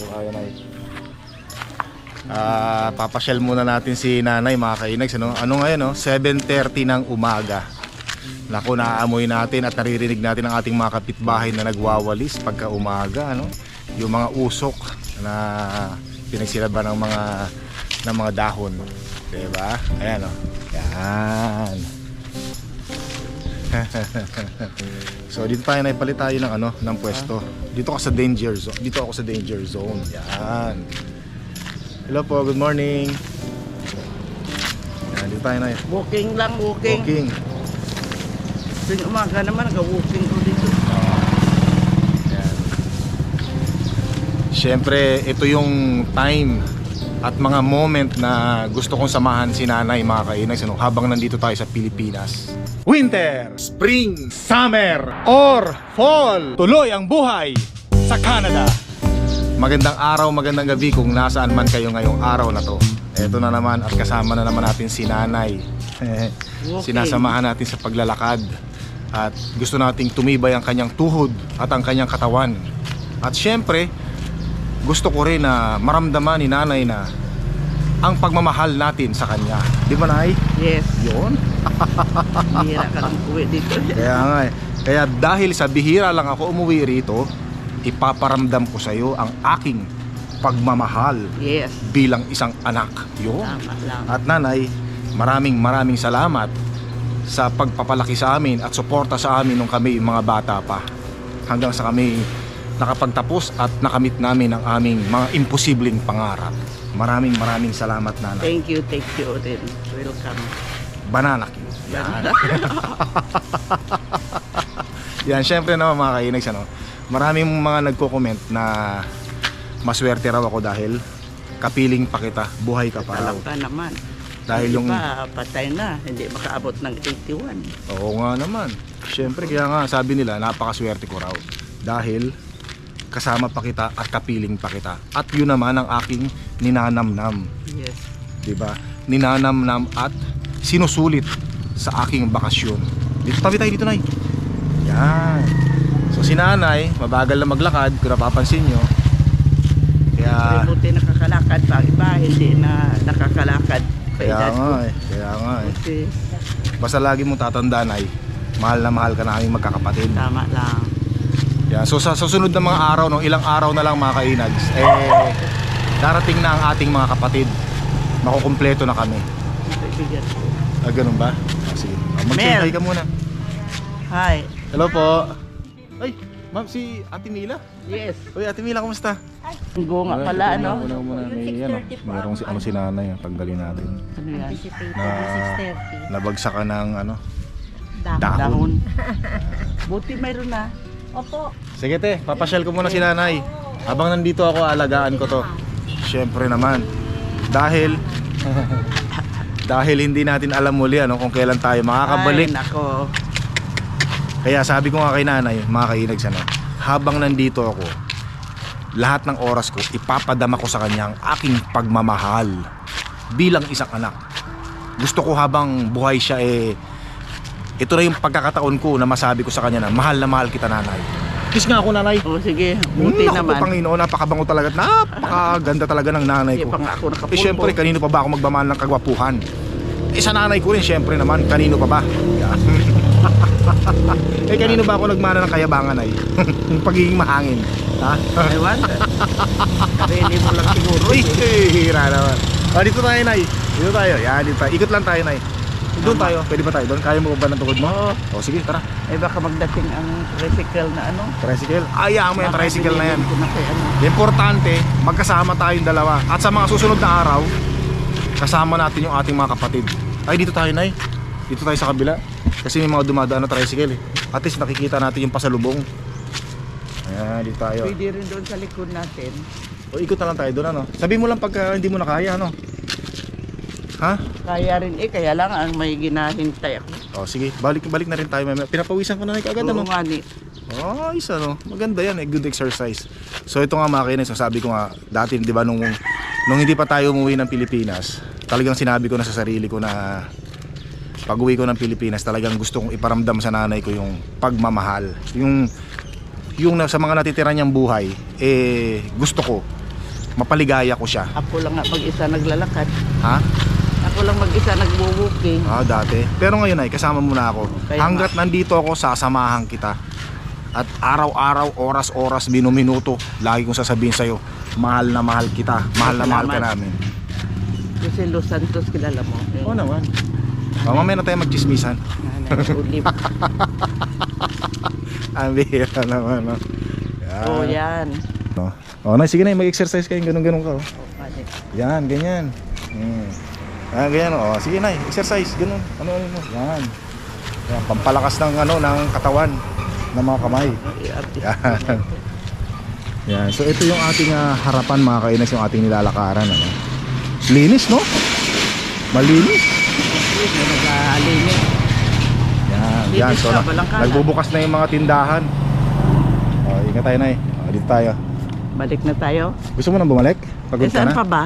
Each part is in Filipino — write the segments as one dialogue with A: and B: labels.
A: Yung na Ah, papasyal muna natin si nanay mga kainags. Ano, ano ngayon, no? 7.30 ng umaga. Naku, naaamoy natin at naririnig natin ang ating mga kapitbahay na nagwawalis pagka umaga. Ano? Yung mga usok na pinagsilaba ng mga ng mga dahon. Diba? Ayan o. Yan. so dito tayo naipalit tayo ng ano ng pwesto. Dito ako sa danger zone. Dito ako sa danger zone. Yan. Hello po, good morning. Yan, dito tayo na.
B: Walking lang, walking.
A: Walking.
B: Tuwing umaga naman, nag-walking ko dito.
A: Yan. Siyempre, ito yung time at mga moment na gusto kong samahan si nanay mga kainags ano, habang nandito tayo sa Pilipinas. Winter, Spring, Summer, or Fall. Tuloy ang buhay sa Canada. Magandang araw, magandang gabi kung nasaan man kayo ngayong araw na to. Ito na naman at kasama na naman natin si nanay. Sinasamahan natin sa paglalakad at gusto nating tumibay ang kanyang tuhod at ang kanyang katawan. At syempre, gusto ko rin na maramdaman ni nanay na ang pagmamahal natin sa kanya. Di ba, Nay?
B: Yes,
A: Yun.
B: hihira ka lang uwi dito.
A: Kaya nga eh. Kaya dahil sa bihira lang ako umuwi rito, ipaparamdam ko sa iyo ang aking pagmamahal
B: Yes,
A: bilang isang anak. Yun.
B: tama lang.
A: At nanay, maraming maraming salamat sa pagpapalaki sa amin at suporta sa amin nung kami mga bata pa. Hanggang sa kami nakapagtapos at nakamit namin ang aming mga imposibleng pangarap. Maraming maraming salamat nanay.
B: Thank you, thank you din. Welcome.
A: Banana Q. Yan. Yan, syempre naman mga kainags, ano, maraming mga nagko-comment na maswerte raw ako dahil kapiling pa kita, buhay ka pa raw.
B: Alam ka naman.
A: Dahil yung
B: Iba, patay na. Hindi makaabot ng 81.
A: Oo nga naman. Siyempre kaya nga sabi nila napakaswerte ko raw. Dahil kasama pa kita at kapiling pa kita. At yun naman ang aking ninanamnam.
B: Yes.
A: 'Di ba? Ninanamnam at sinusulit sa aking bakasyon. Dito tabi tayo dito, Nay. Yan. So si nanay, mabagal na maglakad, kung napapansin nyo. Kaya,
B: buti nakakalakad pa. Iba, hindi na nakakalakad.
A: kaya nga eh, kaya nga eh. Basta lagi mong tatandaan ay, mahal na mahal ka na aming magkakapatid.
B: tama lang.
A: Yeah, so sa susunod na mga araw, no, ilang araw na lang mga kainags, eh, darating na ang ating mga kapatid. Makukumpleto na kami. Ah, ganun ba? Ah, sige. Ah, mag-say
B: Mel.
A: hi ka muna.
B: Hi.
A: Hello po. Ay, ma'am, si Ate Mila.
B: Yes.
A: Uy, Ate Mila, kumusta?
B: Go nga pala, ano?
A: Muna, muna, may, ano, mayroong si, ano, si nanay, ah, tanggalin natin.
B: Ano yan?
A: Na, nabagsak ka ng, ano,
C: Dahon.
A: dahon.
B: Dahon. Buti mayroon na.
C: Opo.
A: Sige te, papasyal ko muna si nanay. Habang nandito ako, alagaan ko to. Siyempre naman. Dahil, dahil hindi natin alam muli ano, kung kailan tayo makakabalik.
B: Ay, nako.
A: Kaya sabi ko nga kay nanay, mga kainags ano, habang nandito ako, lahat ng oras ko, ipapadama ko sa kanya ang aking pagmamahal bilang isang anak. Gusto ko habang buhay siya eh, ito na yung pagkakataon ko na masabi ko sa kanya na mahal na mahal kita nanay. Kiss nga ako nanay.
B: O sige, buti
A: po,
B: naman.
A: Panginoon, napakabango talaga. Napakaganda talaga ng nanay ko.
B: pa nga ako nakapulpo.
A: Eh syempre, kanino pa ba ako magmamahal ng kagwapuhan? Eh sa nanay ko rin, syempre naman, kanino pa ba? Yeah. eh kanino ba ako nagmana ng kayabangan ay? Yung pagiging mahangin. Ha?
B: Ewan. Sarili mo lang siguro.
A: Uy, hira naman. Ah, dito tayo, Nay. Dito tayo. Yan, dito tayo. Ikot lang tayo, Nay. Doon tayo. Pwede ba tayo doon? Kaya mo ba ng tukod mo?
B: Oo.
A: O sige, tara.
B: Eh baka magdating ang tricycle na ano.
A: Tricycle. Ayaw mo yung tricycle na yan.
B: Makabilin ko na kay ano.
A: Importante, magkasama tayong dalawa. At sa mga susunod na araw, kasama natin yung ating mga kapatid. Ay, dito tayo, Nay. Dito tayo sa kabila. Kasi may mga dumadaan na tricycle eh. At least nakikita natin yung pasalubong. Ayan, dito tayo.
B: Pwede rin doon sa likod natin.
A: O, ikot na lang tayo doon, ano. Sabi mo lang pagka hindi mo na kaya, ano. Ha?
B: Kaya rin eh, kaya lang ang may ginahintay ako.
A: O, sige. Balik, balik na rin tayo. mamaya. Pinapawisan ko na kagad,
B: Oo
A: ano.
B: nga ni.
A: Oh, isa no. Maganda yan, eh. good exercise. So ito nga mga kainis, sabi ko nga dati, 'di ba nung nung hindi pa tayo umuwi ng Pilipinas, talagang sinabi ko na sa sarili ko na pag-uwi ko ng Pilipinas, talagang gusto kong iparamdam sa nanay ko yung pagmamahal. Yung yung sa mga natitira niyang buhay, eh gusto ko mapaligaya ko siya.
B: Ako lang nga mag-isa naglalakad.
A: Ha?
B: Ako lang mag-isa nagwo-walking.
A: Ah, dati. Pero ngayon ay kasama mo na ako.
B: Kaya
A: Hanggat nandito ako, sasamahan kita. At araw-araw, oras-oras, minuminuto, lagi kong sasabihin sa'yo, mahal na mahal kita. Mahal na mahal ka
B: Salamat.
A: namin.
B: Kasi Los Santos kilala mo.
A: Oo naman. Oh, mamaya na tayo magchismisan.
B: Nanay Ulip.
A: Ang bihira naman, no? Yan.
B: Oo, yan.
A: No? Oh, na, sige na, mag-exercise kayo, ganun-ganun ka. Oh.
B: Oo, kani.
A: Yan, ganyan. Hmm. Ah, ganyan, oh. Sige na, exercise, ganun. Ano, ano, ano. Yan. Yan, pampalakas ng, ano, ng katawan, ng mga kamay. Yan. Yan. So ito yung ating ah, harapan mga kainas yung ating nilalakaran ano. Linis no? Malinis.
B: May nag-aalinis.
A: Yan. Yan. So
B: na,
A: nagbubukas na yung mga tindahan. Oh, ingat tayo na eh. Oh, dito tayo.
B: Balik na tayo.
A: Gusto mo nang bumalik? Pagod
B: Eh,
A: ka
B: saan
A: na?
B: pa ba?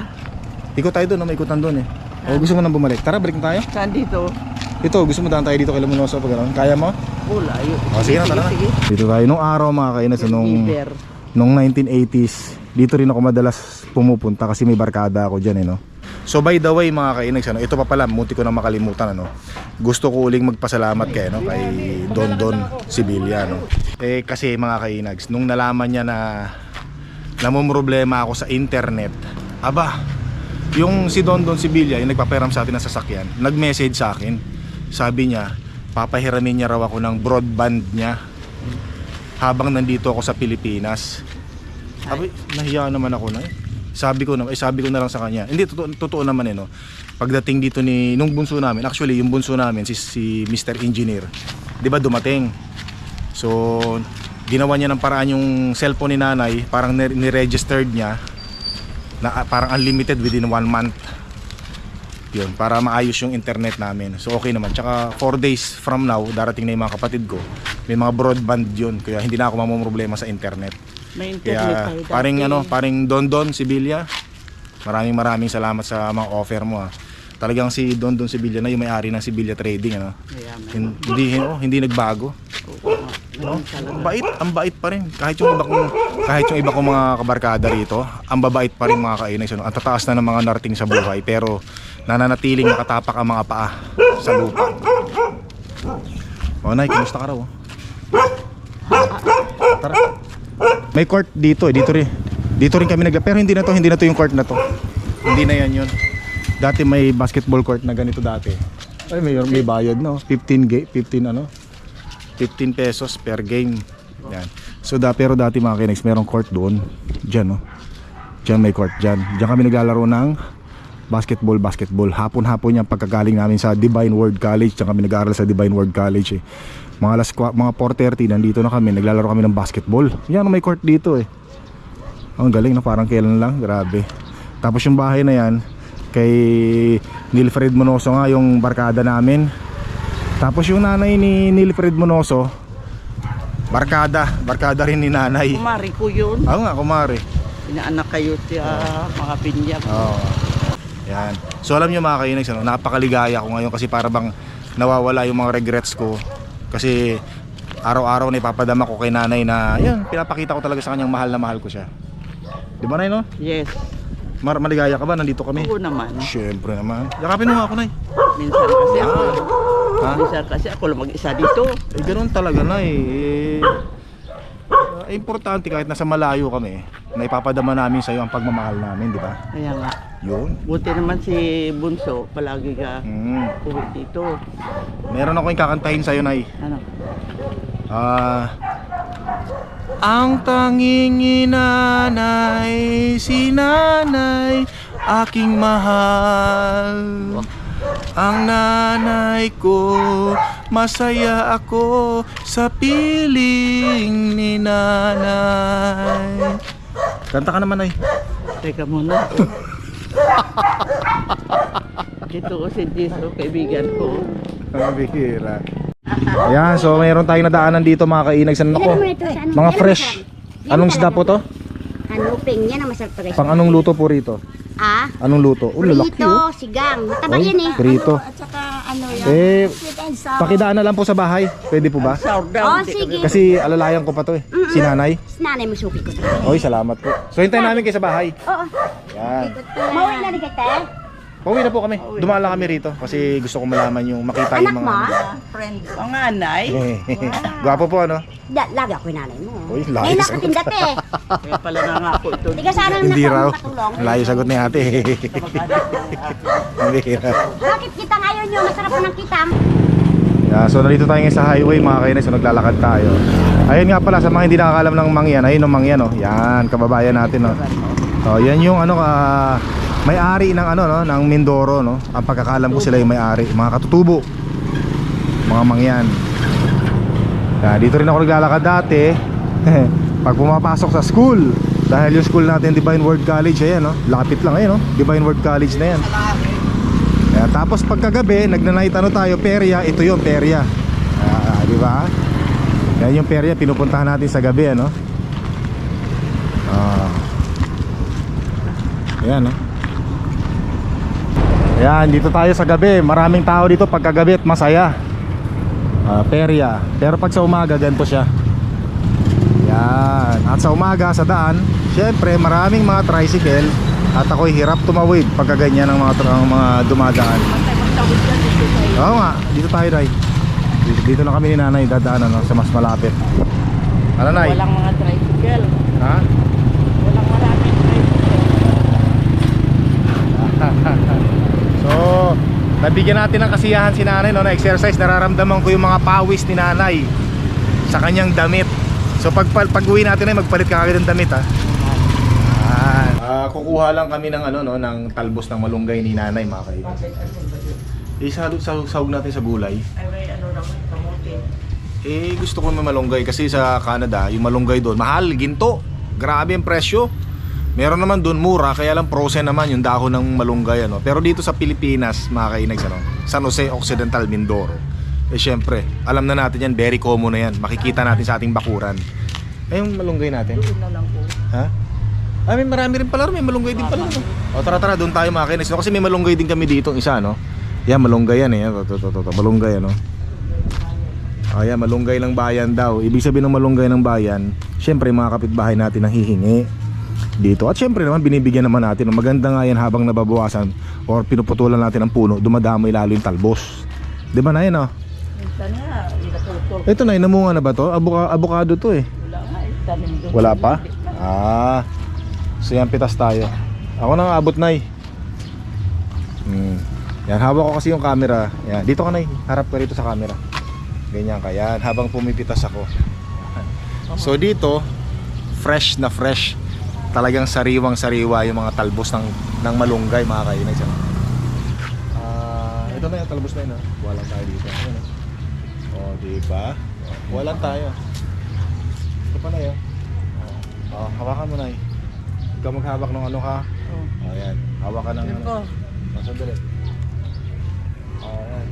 A: Ikot tayo doon, no? may ikutan doon eh. O gusto mo nang bumalik? Tara, balik na tayo.
B: Saan dito?
A: Ito, gusto mo daan tayo dito kay Lamunoso pag gano'n? Kaya mo?
B: Wala. Yun.
A: O sige na, tara na.
B: sige.
A: Dito tayo. Nung araw mga kainas, nung...
B: Liver.
A: Nung 1980s, dito rin ako madalas pumupunta kasi may barkada ako dyan eh no. So by the way mga kainags, ano, ito pa pala, muti ko na makalimutan ano. Gusto ko uling magpasalamat kay, no, kay Don Don Sibilia no. Eh kasi mga kainags, nung nalaman niya na namumroblema ako sa internet, aba, yung si Don Don Sibilia, yung nagpaperam sa atin ng sasakyan, nag-message sa akin. Sabi niya, papahiramin niya raw ako ng broadband niya habang nandito ako sa Pilipinas. Sabi, nahiya naman ako na eh. Sabi ko na, eh, sabi ko na lang sa kanya. Hindi totoo, totoo naman eh no. Pagdating dito ni nung bunso namin, actually yung bunso namin si si Mr. Engineer. 'Di ba dumating? So, ginawa niya ng paraan yung cellphone ni nanay, parang ni- ni-registered niya na ah, parang unlimited within one month. Yun, para maayos yung internet namin. So okay naman. Tsaka 4 days from now, darating na yung mga kapatid ko. May mga broadband yun. Kaya hindi na ako mamumroblema sa internet.
B: May internet
A: Kaya
B: tayo dati.
A: paring ano, paring Don Don Sibilia. Maraming maraming salamat sa mga offer mo ah. Talagang si Don Don Sibilia na yung may-ari ng Sibilia Trading ano. Hin- Hindi oh, hindi nagbago.
B: Nga.
A: No? Ang bait, ang bait pa rin. Kahit yung iba kong kahit yung iba kong mga kabarkada rito, ang babait pa rin mga kainay. Ano? Ang tataas na ng mga narating sa buhay pero nananatiling nakatapak ang mga paa sa lupa. O Nay, kumusta ka raw? oh? Tara. May court dito eh, dito rin. Dito rin kami nag pero hindi na to, hindi na to yung court na to. Hindi na yan yun. Dati may basketball court na ganito dati. Ay, may, may bayad no. 15 ga- 15 ano? 15 pesos per game. Yan. So da pero dati mga kinex, merong court doon. Diyan no. Diyan may court diyan. Diyan kami naglalaro ng basketball basketball. Hapon-hapon yung pagkagaling namin sa Divine Word College. Diyan kami nag-aaral sa Divine Word College eh. Mga alas mga 4:30 nandito na kami, naglalaro kami ng basketball. Yan may court dito eh. Ang galing na parang kailan lang, grabe. Tapos yung bahay na yan kay Nilfred Monoso nga yung barkada namin. Tapos yung nanay ni Nilfred Monoso, barkada, barkada rin ni nanay.
B: Kumari ko yun.
A: Oo nga, kumare.
B: Inaanak kayo siya, mga pinya.
A: Oo. Yan. So alam niyo mga kainags, ano, napakaligaya ko ngayon kasi para bang nawawala yung mga regrets ko. Kasi araw-araw na ipapadama ko kay nanay na, yan, pinapakita ko talaga sa kanyang mahal na mahal ko siya. Di ba nay no?
B: Yes.
A: Mar maligaya ka ba? Nandito kami.
B: Oo naman.
A: Siyempre naman. Yakapin mo nga ako nay.
B: Minsan kasi ako.
A: Ha?
B: Minsan kasi ako lang mag-isa dito.
A: Eh ganun talaga na eh. Eh, importante kahit nasa malayo kami, na ipapadama namin sa iyo ang pagmamahal namin, di ba?
B: Kaya nga.
A: Yun.
B: Buti naman si Bunso, palagi ka
A: Mm.
B: uwi dito.
A: Meron ako yung kakantahin sa iyo, Nay.
B: Ano?
A: Ah. ang tanging inanay, si nanay, aking mahal. Ang nanay ko, masaya ako sa piling ni nanay. Kanta ka naman ay.
B: Teka muna. Dito ko si Jiso, kaibigan ko.
A: Ang bihira. Ayan, so mayroon tayong nadaanan dito mga kainag sa nako. Mga fresh. Anong isda po to?
C: Hanuping yan ang masarap guys.
A: Pang anong luto po rito?
C: Ah,
A: Anong luto? Oh, lalaki
C: prito,
A: oh.
C: sigang. Mataba
A: Ay,
C: yan eh.
A: prito.
B: At saka
C: ano yan.
A: Eh,
C: Sweet and sour.
A: Pakidaan na lang po sa bahay. Pwede po ba?
C: Oh, sige.
A: Kasi alalayan ko pa to eh. Si nanay.
C: Nanay mo suki ko.
A: Oy, salamat po. So hintayin namin kayo sa bahay.
C: Oo.
A: Yan.
C: Mauwi na rin kita.
A: Pauwi na po kami. Dumaan lang kami rito kasi gusto ko malaman yung makita yung
C: Anak
A: mga...
C: mo?
B: Friend. Panganay.
A: Gwapo po ano?
C: Da, lagi ako yung nanay mo.
A: Uy, layo
C: Ngayon
A: sagot.
C: nakatindat eh.
B: Kaya pala nangako ito.
C: Hindi ka sana
A: Hindi raw.
C: nakatulong.
A: Layo sagot ni ate. Hindi raw.
C: Bakit kita ngayon yung masarap ng kita?
A: Yeah, so nandito tayo ngayon sa highway mga kainis, so naglalakad tayo. Ayun nga pala sa mga hindi nakakalam ng mangyan, ayun ang mangyan oh. Yan, kababayan natin oh. So, yan yung ano ah, may-ari ng ano no, ng Mindoro no. Ang pagkakalam ko sila yung may-ari, mga katutubo. Mga mangyan. Yeah, dito rin ako naglalakad dati. Pag pumapasok sa school, dahil yung school natin Divine Word College ayan no, lapit lang ayun no. Divine Word College na yan. Kaya tapos pagkagabi, nagnanight ano tayo, perya, ito yung perya. Ah, di ba? Yan yung perya, pinupuntahan natin sa gabi, ano? Ah. Yan, no? Ayan, dito tayo sa gabi. Maraming tao dito pagkagabi at masaya. Ah, perya. Pero pag sa umaga, ganito siya. Yan. At sa umaga, sa daan, syempre, maraming mga tricycle. At ako'y hirap tumawid pagka ganyan ang mga, ang mga dumadaan. Oo nga, dito tayo, Nay. Dito, dito na kami ni Nanay dadaan ano, sa mas malapit. Ano, Nay?
B: Walang mga tricycle.
A: Ha?
B: Walang maraming tricycle.
A: So, nabigyan natin ng kasiyahan si Nanay no, na exercise. Nararamdaman ko yung mga pawis ni Nanay sa kanyang damit. So, pag, pag uwi natin ay magpalit ka agad ng damit ha. Yan. Ah, kukuha lang kami ng ano no, ng talbos ng malunggay ni Nanay mga sa sahog natin sa gulay.
B: Ay, may ano naman, kamuti.
A: Eh, gusto ko may malunggay kasi sa Canada, yung malunggay doon, mahal, ginto. Grabe ang presyo. Meron naman doon mura, kaya lang frozen naman yung dahon ng malunggay. Ano. Pero dito sa Pilipinas, mga kainags, ano, San Jose Occidental, Mindoro. Eh, syempre, alam na natin yan, very common na yan. Makikita natin sa ating bakuran. Eh, yung malunggay natin.
B: Doon na lang po.
A: Ha? Ah, may marami rin pala, may malunggay din pala. No? O tara tara, doon tayo mga kainis. No? Kasi may malunggay din kami dito, isa, no? Yan, malunggay yan eh. Ito, ito, ito, ito. Malunggay, ano? Ayan, malunggay ng bayan daw. Ibig sabihin ng malunggay ng bayan, syempre mga kapitbahay natin ang hihingi dito. At syempre naman, binibigyan naman natin. Maganda nga yan habang nababawasan or pinuputulan natin ang puno, dumadamay lalo yung talbos. Di ba na yan, oh? Ito na, namunga na ba to? Abuka, abukado to eh.
B: Wala doon.
A: Wala pa? Ah. So yan pitas tayo. Ako nang abot nay. Hmm. Yan hawak ko kasi yung camera. Yan, dito ka nay. Harap ka rito sa camera. Ganyan ka. Yan, habang pumipitas ako. So dito, fresh na fresh. Talagang sariwang sariwa yung mga talbos ng ng malunggay mga kainay. Ah, ito na yung talbos na yun. ah. Walang tayo dito. Ayan, ah. Oh, di ba? Walang tayo. Ito pa na yun. Oh, hawakan mo na eh. Ikaw maghawak ng ano ka.
B: Oh.
A: Oh, yan. Hawak ka ng ano. Oh, sandali. Oh, yan.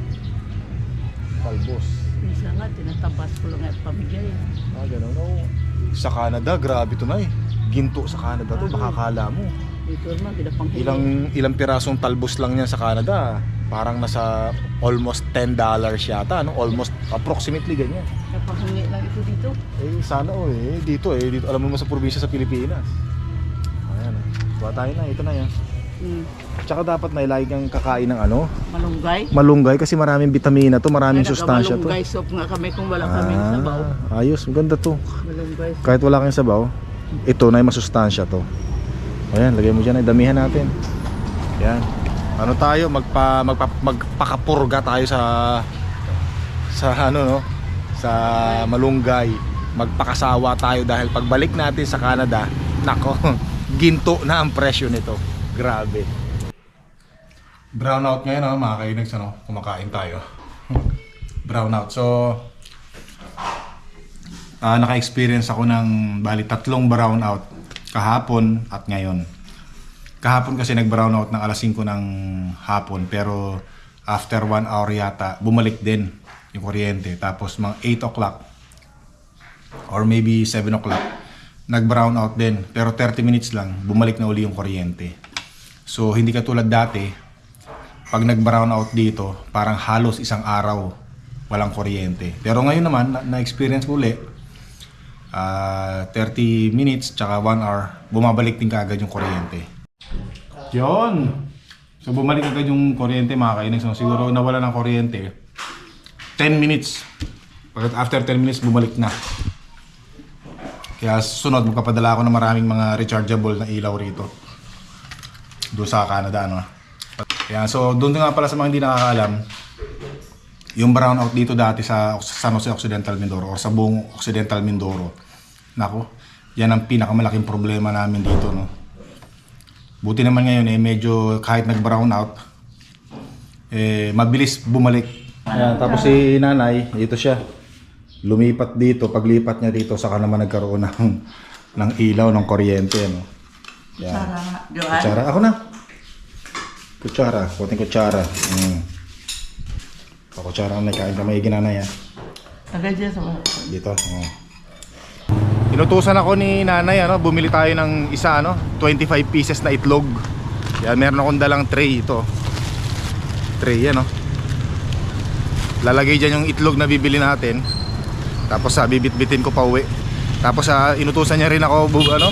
A: Talbos.
B: Minsan nga, tinatabas ko lang at pamigay.
A: Ah, ganun. Oh. Sa Canada, grabe to na eh. Ginto sa Canada to, baka kala mo.
B: Dito naman, pinapang
A: Ilang ilang pirasong talbos lang niya sa Canada. Parang nasa almost 10 dollars yata, no? Almost approximately ganyan.
B: Napahingi lang ito dito.
A: Eh sana oh eh dito eh dito alam mo sa probinsya sa Pilipinas. Ayan. oh. Kuha tayo na, ito na yan.
B: Hmm.
A: Tsaka dapat na ilagay kang kakain ng ano,
B: Malunggay.
A: malunggay kasi maraming bitamina to, maraming
B: Ay,
A: sustansya to.
B: Malunggay soup nga kami kung wala kami sabaw.
A: Ah, ayos, maganda to.
B: Malunggay.
A: Kahit wala kang sabaw, ito na yung masustansya to. Ayan, lagay mo dyan, ay damihan natin. Yan. Ano tayo, magpa, magpa, magpakapurga tayo sa sa ano no, sa malunggay. Magpakasawa tayo dahil pagbalik natin sa Canada, nako, ginto na ang presyo nito. Grabe. Brownout ngayon, no, mga kainags, ano, kumakain tayo. Brownout. So, Ah, naka-experience ako ng bali tatlong brownout kahapon at ngayon. Kahapon kasi nag-brownout ng alas 5 ng hapon pero after 1 hour yata bumalik din yung kuryente. Tapos mga 8 o'clock or maybe 7 o'clock nag-brownout din pero 30 minutes lang bumalik na uli yung kuryente. So hindi katulad dati pag nag-brown out dito, parang halos isang araw walang kuryente. Pero ngayon naman, na- na-experience ko uli, ah 30 minutes tsaka 1 hour, bumabalik din kaagad yung kuryente. Yun! So bumalik agad yung kuryente mga kainis. So, siguro nawala ng kuryente, 10 minutes. Pagkat after 10 minutes, bumalik na. Kaya sunod, magpapadala ako ng maraming mga rechargeable na ilaw rito. Doon sa Canada, ano. Kaya so doon nga pala sa mga hindi nakakaalam, yung brownout dito dati sa San Jose Occidental Mindoro or sa buong Occidental Mindoro. Nako, yan ang pinakamalaking problema namin dito, no. Buti naman ngayon eh medyo kahit nag-brown out eh mabilis bumalik. Ayan, tapos si nanay, ito siya. Lumipat dito, paglipat niya dito saka naman nagkaroon ng ng ilaw ng kuryente, no. Yan. Kutsara. Ako na. Kutsara. Kunting kutsara. Mm. O, kutsara ang nagkain ka may ginanay ah.
B: Tagay dyan sa
A: Dito. Oh. Inutusan ako ni nanay ano, bumili tayo ng isa ano, 25 pieces na itlog. Yan, meron akong dalang tray ito. Tray yan oh. Lalagay dyan yung itlog na bibili natin. Tapos sa bibit-bitin ko pa uwi. Tapos sa inutusan niya rin ako bu- ano,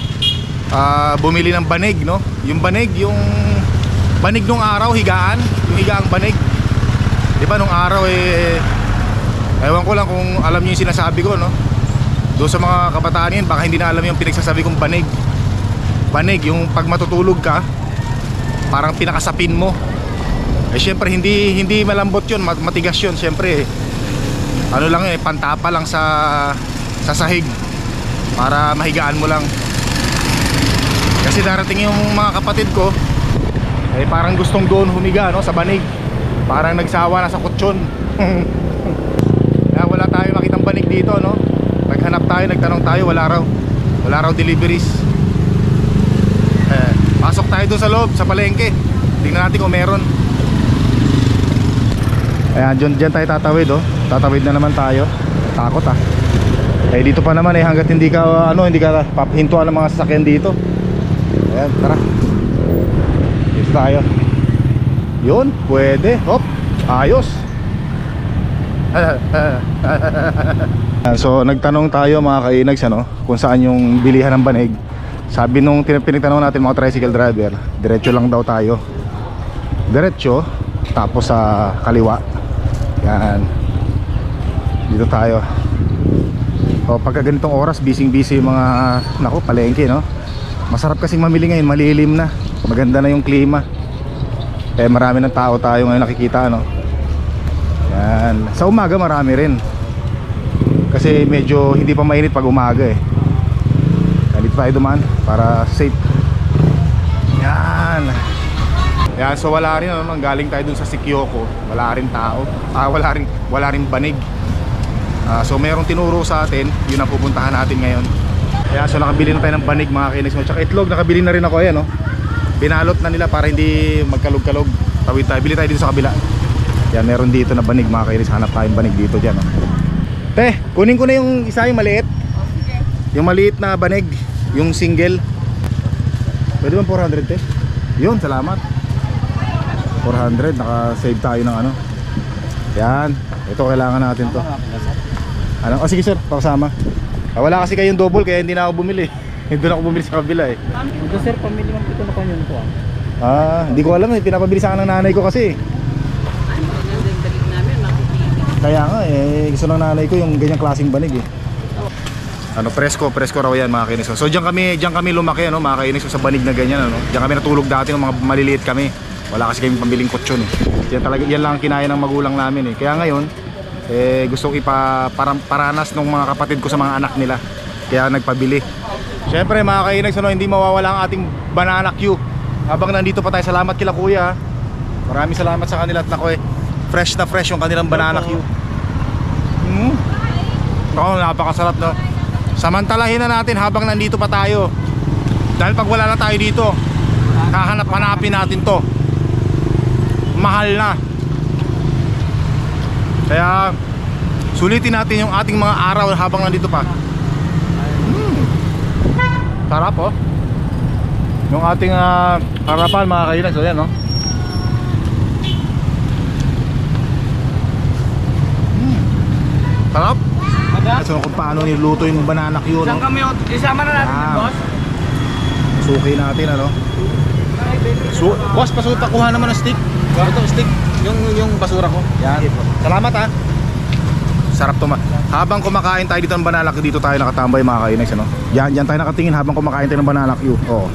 A: ah, bumili ng banig no. Yung banig, yung banig nung araw higaan, yung higaang banig. 'Di ba nung araw eh Ewan ko lang kung alam niyo yung sinasabi ko, no? Doon sa mga kabataan yan, baka hindi na alam yung pinagsasabi kong banig. Banig, yung pag matutulog ka, parang pinakasapin mo. Eh syempre hindi hindi malambot 'yun, mat- matigas 'yun syempre. Ano lang eh, pantapa lang sa sa sahig para mahigaan mo lang. Kasi darating yung mga kapatid ko, eh parang gustong doon humiga no sa banig. Parang nagsawa na sa kutsyon. Kaya wala tayo makitang banig dito no. Naghanap tayo, nagtanong tayo, wala raw. Wala raw deliveries. Eh, pasok tayo doon sa loob, sa palengke. Tingnan natin kung meron. Ayan, dyan, dyan tayo tatawid oh. Tatawid na naman tayo. Takot ah. Eh dito pa naman eh hanggat hindi ka ano, hindi ka papahintuan ng mga sasakyan dito. Ayan, tara. Dito tayo. Yun, pwede. Hop, ayos. So nagtanong tayo mga kainags ano, kung saan yung bilihan ng banig. Sabi nung pinagtanong natin mga tricycle driver, diretso lang daw tayo. Diretso, tapos sa kaliwa. Yan. Dito tayo. O pagka ganitong oras, busy-busy yung mga nako palengke no. Masarap kasing mamili ngayon, malilim na. Maganda na yung klima. Eh marami ng tao tayo ngayon nakikita no. Yan. Sa umaga marami rin. Kasi medyo hindi pa mainit pag umaga eh. Kaya dito tayo para safe. Yan. Yan, so wala rin ano, galing tayo dun sa Sikyoko. Wala rin tao. Ah, wala rin wala rin banig. Ah, so merong tinuro sa atin, yun ang pupuntahan natin ngayon. Kaya so nakabili na tayo ng banig mga kainex mo. Tsaka itlog, nakabili na rin ako ayan, no. Binalot na nila para hindi magkalog-kalog. Tawid tayo, bili tayo dito sa kabila. Yan, meron dito na banig mga kainex. Hanap tayong banig dito dyan, no. Te, kunin ko na yung isa yung maliit. Yung maliit na banig, yung single. Pwede bang 400 te? Yun, salamat. 400, naka-save tayo ng ano. Yan, ito kailangan natin to. Ano? Oh, sige sir, pakasama. Ah, wala kasi kayong double kaya hindi na ako bumili. Doon ako bumili sa kabila eh.
B: Ito sir, pamili mo ito na kanyon ko ah.
A: Ah, hindi ko alam eh. Pinapabili sa akin ng nanay ko kasi. Kaya nga eh, gusto ng nanay ko yung ganyang klaseng banig eh. Ano, presko, presko raw yan mga kainis ko. So diyan kami, diyan kami lumaki ano, mga kainis ko sa banig na ganyan ano. Diyan kami natulog dati ng mga maliliit kami. Wala kasi kami pambiling kutsyon eh. Yan talaga, yan lang ang kinaya ng magulang namin eh. Kaya ngayon, eh gusto ko ipa para, paranas ng mga kapatid ko sa mga anak nila. Kaya nagpabili. Siyempre mga kainags, ano, hindi mawawala ang ating banana queue. Habang nandito pa tayo, salamat kila kuya. Maraming salamat sa kanila at nako eh, fresh na fresh yung kanilang banana queue. Mm. Oo, napakasarap no. Samantalahin na natin habang nandito pa tayo. Dahil pag wala na tayo dito, hahanap-hanapin natin to. Mahal na. Kaya sulitin natin yung ating mga araw habang nandito pa sarap oh. Yung ating uh, harapan mga kainan so oh, yan oh. Mm. sarap so kung paano niluto yung banana Q no?
B: kami, oh. isama na natin
A: ah.
B: boss.
A: Suki natin ano? So, boss pasuta kuha naman ng stick. Ito stick. Yung, yung basura ko. Yan. Salamat ha Sarap to ma. Habang kumakain tayo dito ng banana Q, dito tayo nakatambay mga kainex, ano? Yan, yan tayo nakatingin habang kumakain tayo ng banana Q. Oo.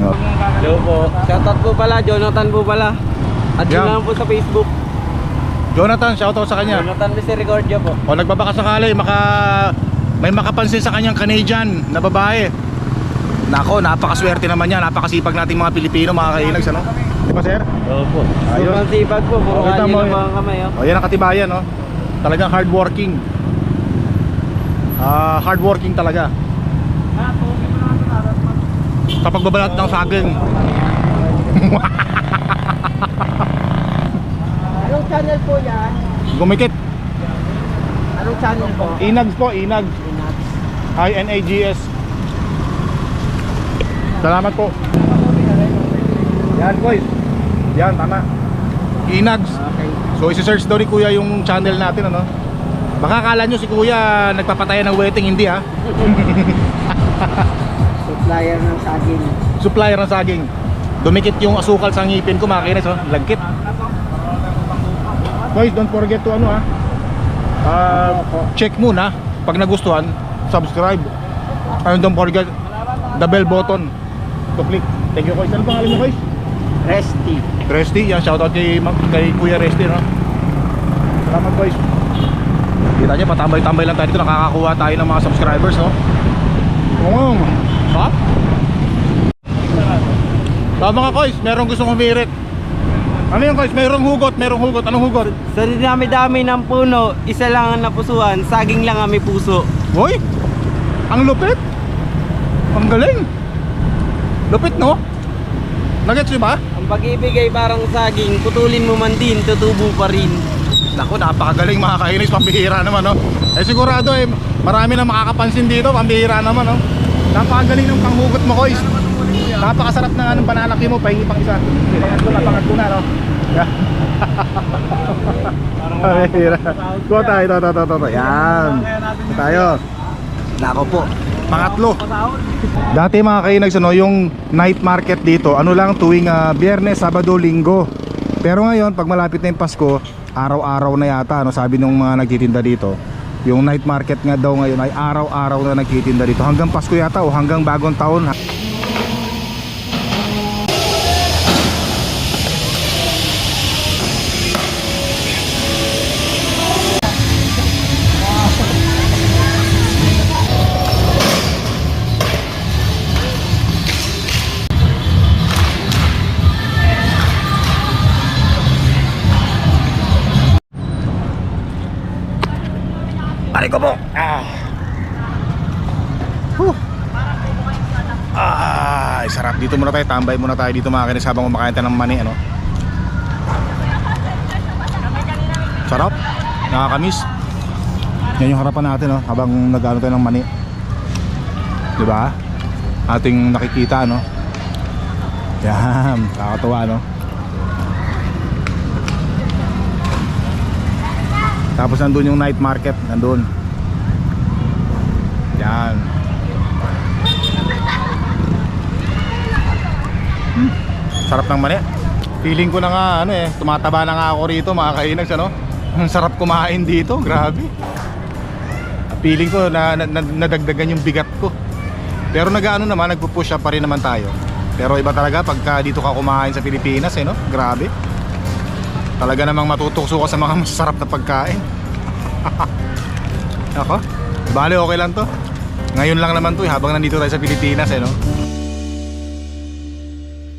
A: Oh.
B: Hello po. Shoutout po pala, Jonathan po pala. At
A: Yeah.
B: yun lang po sa Facebook.
A: Jonathan, shoutout sa kanya.
B: Jonathan Misericordia po.
A: O nagbabaka sakali, maka may makapansin sa kanyang Canadian na babae. Nako, napakaswerte naman niya, napakasipag nating mga Pilipino, mga kainags, ano? Di ba, sir?
B: Opo.
A: Ayos.
B: Sobrang sipag po. Puro
A: Oh,
B: kanya ng mga kamay. Oh.
A: O yan ang katibayan, no? Talagang hardworking. Ah, hardworking talaga. Kapag babalat ng saging,
B: Anong channel po yan?
A: gumikit.
B: Anong channel po?
A: Inags po, Inags. I-N-A-G-S. Salamat po. Yan, boys. Yan, tama. Inags. So, isi-search daw ni Kuya yung channel natin, ano? Baka akala nyo si Kuya nagpapatayan ng wedding, hindi ha?
B: Supplier ng saging.
A: Supplier ng saging. Dumikit yung asukal sa ngipin ko, mga kinis, oh. Lagkit. Guys, don't forget to ano ha. Ah, check muna. Pag nagustuhan, subscribe. And don't forget the bell button to click. Thank you, Kois. Ano pangalan mo, Kois?
B: Resty.
A: Resty, yan, shoutout kay, kay Kuya Resty, no? Salamat, boys. Kita nyo, patambay-tambay lang tayo dito, nakakakuha tayo ng mga subscribers, no? Oo, ha? So, mga kois, merong gustong humirit. Ano yung kois? Merong hugot, merong hugot. Anong hugot?
B: Sa dinami-dami ng puno, isa lang ang napusuan, saging lang ang may puso.
A: Hoy! Ang lupit! Ang galing! Lupit, no? Nagets ba?
B: Ang pag-ibig ay parang saging, putulin mo man din, tutubo pa rin.
A: Naku, napakagaling mga kainis, pambihira naman, no? Eh sigurado eh, marami na makakapansin dito, pambihira naman, no? Napakagaling ng panghugot mo, Kois. Napakasarap na anong banalaki mo, pahingi pang isa. Pangat ko na, pangat ko na, no? Pambihira. Kuha tayo, ito, ito, ito, ito. Yan. Tayo. Nako po. Pangatlo. Dati mga kainags, ano, yung night market dito, ano lang tuwing ah, biyernes, sabado, linggo. Pero ngayon, pag malapit na yung Pasko, araw-araw na yata, ano, sabi nung mga nagtitinda dito. Yung night market nga daw ngayon ay araw-araw na nagtitinda dito. Hanggang Pasko yata o hanggang bagong taon. Muna tayo. Tambay muna tayo dito mga kinis habang kumakain tayo ng mani, ano? Sarap. Nakakamiss. Yan yung harapan natin, no? Habang nag-ano tayo ng mani. 'Di ba? Ating nakikita, no? Yan, nakakatuwa, no? Tapos nandun yung night market, nandun. Yan. Sarap ng mani. Feeling ko na nga ano eh, tumataba na nga ako rito mga kainags ano. Ang sarap kumain dito, grabe. Feeling ko na, na, na- nadagdagan yung bigat ko. Pero nag-ano naman, nagpo-push up pa rin naman tayo. Pero iba talaga pagka dito ka kumain sa Pilipinas eh no, grabe. Talaga namang matutukso ka sa mga masarap na pagkain. Ako, bale okay lang to. Ngayon lang naman to eh, habang nandito tayo sa Pilipinas eh no.